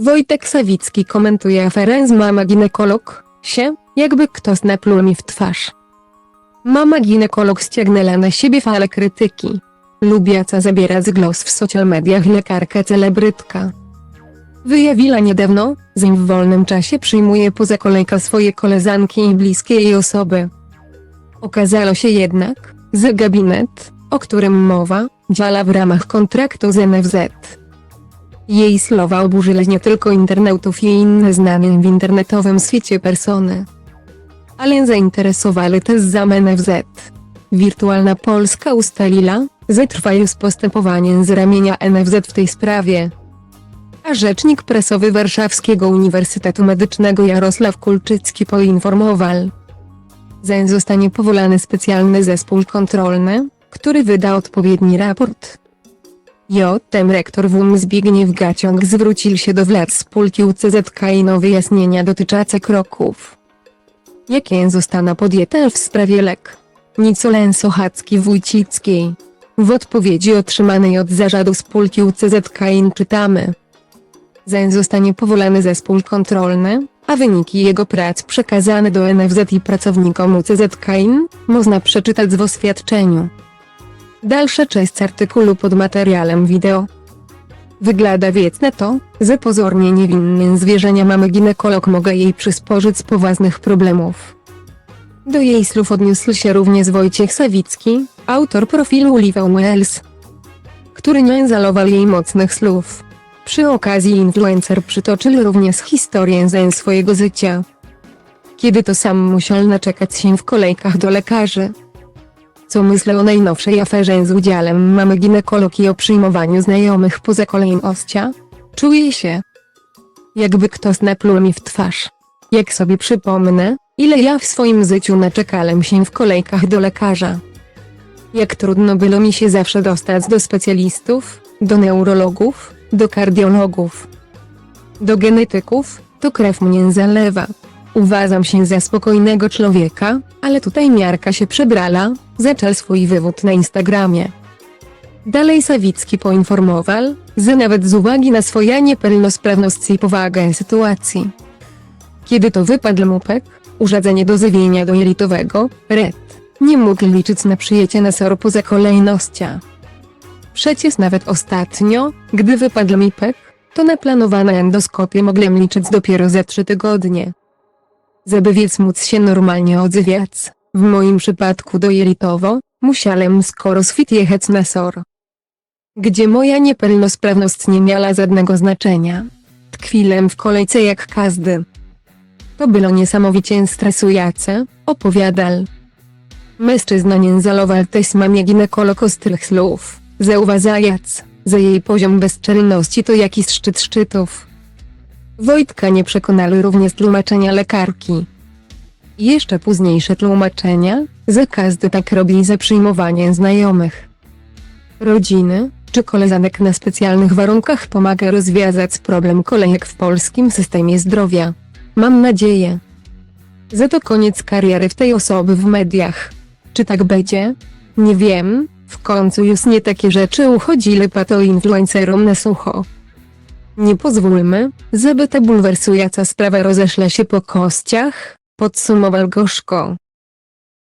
Wojtek Sawicki komentuje aferę z mama ginekolog, się, jakby kto napluł mi w twarz. Mama ginekolog ściągnęła na siebie falę krytyki. Lubiaca zabiera z głos w social mediach lekarka celebrytka. Wyjawiła niedawno, że w wolnym czasie przyjmuje poza kolejka swoje koleżanki i bliskie jej osoby. Okazało się jednak, że gabinet, o którym mowa, działa w ramach kontraktu z NFZ. Jej słowa oburzyły nie tylko internautów i inne znane w internetowym świecie persony, ale zainteresowały też sam NFZ. Wirtualna Polska ustaliła, że trwa już postępowanie z ramienia NFZ w tej sprawie. A rzecznik prasowy Warszawskiego Uniwersytetu Medycznego Jarosław Kulczycki poinformował, że zostanie powołany specjalny zespół kontrolny, który wyda odpowiedni raport. Jotem rektor WUM Zbigniew Gaciąg zwrócił się do władz spółki UCZK o wyjaśnienia dotyczące kroków. Jakie zostaną podjęte w sprawie lek? Nicolen Sochacki-Wójcickiej. W odpowiedzi otrzymanej od zarządu spółki UCZK czytamy. Zań zostanie powołany zespół kontrolny, a wyniki jego prac przekazane do NFZ i pracownikom UCZK-IN można przeczytać w oświadczeniu. Dalsza część artykułu pod materiałem wideo. Wygląda więc na to, że pozornie niewinnym zwierzenia mamy ginekolog mogę jej przysporzyć poważnych problemów. Do jej słów odniósł się również Wojciech Sawicki, autor profilu Liveau Wells, który nie zalował jej mocnych słów. Przy okazji influencer przytoczył również historię ze swojego życia. Kiedy to sam musiał naczekać się w kolejkach do lekarzy. Co myślę o najnowszej aferze z udziałem mamy ginekolog i o przyjmowaniu znajomych poza koleją ostia? Czuję się, jakby ktoś napluł mi w twarz. Jak sobie przypomnę, ile ja w swoim życiu naczekałem się w kolejkach do lekarza. Jak trudno było mi się zawsze dostać do specjalistów, do neurologów, do kardiologów, do genetyków, to krew mnie zalewa. Uważam się za spokojnego człowieka, ale tutaj miarka się przebrala, zaczął swój wywód na Instagramie. Dalej Sawicki poinformował, że nawet z uwagi na swoją niepełnosprawność i powagę sytuacji. Kiedy to wypadł mu pek, urządzenie do żywienia dojelitowego, RED, nie mógł liczyć na przyjęcie na SOR poza kolejnością. Przecież nawet ostatnio, gdy wypadł mi pek, to na planowane endoskopie mogłem liczyć dopiero za trzy tygodnie. Żeby więc móc się normalnie odzywiać, w moim przypadku dojelitowo, musiałem skoro swit jechać na SOR. Gdzie moja niepełnosprawność nie miała żadnego znaczenia. Tkwiłem w kolejce jak każdy. To było niesamowicie stresujące, opowiadał. Mężczyzna nie zalował też mamie ginekolog ostrych słów, zauważając, że jej poziom bezczelności to jakiś szczyt szczytów. Wojtka nie przekonały również tłumaczenia lekarki. Jeszcze późniejsze tłumaczenia, że każdy tak robi za przyjmowanie znajomych. Rodziny, czy koleżanek na specjalnych warunkach pomaga rozwiązać problem kolejek w polskim systemie zdrowia. Mam nadzieję, że to koniec kariery w tej osoby w mediach. Czy tak będzie? Nie wiem, w końcu już nie takie rzeczy uchodzili pato influencerom na sucho. Nie pozwólmy, żeby ta bulwersująca sprawa rozeszła się po kościach, podsumował gorzko.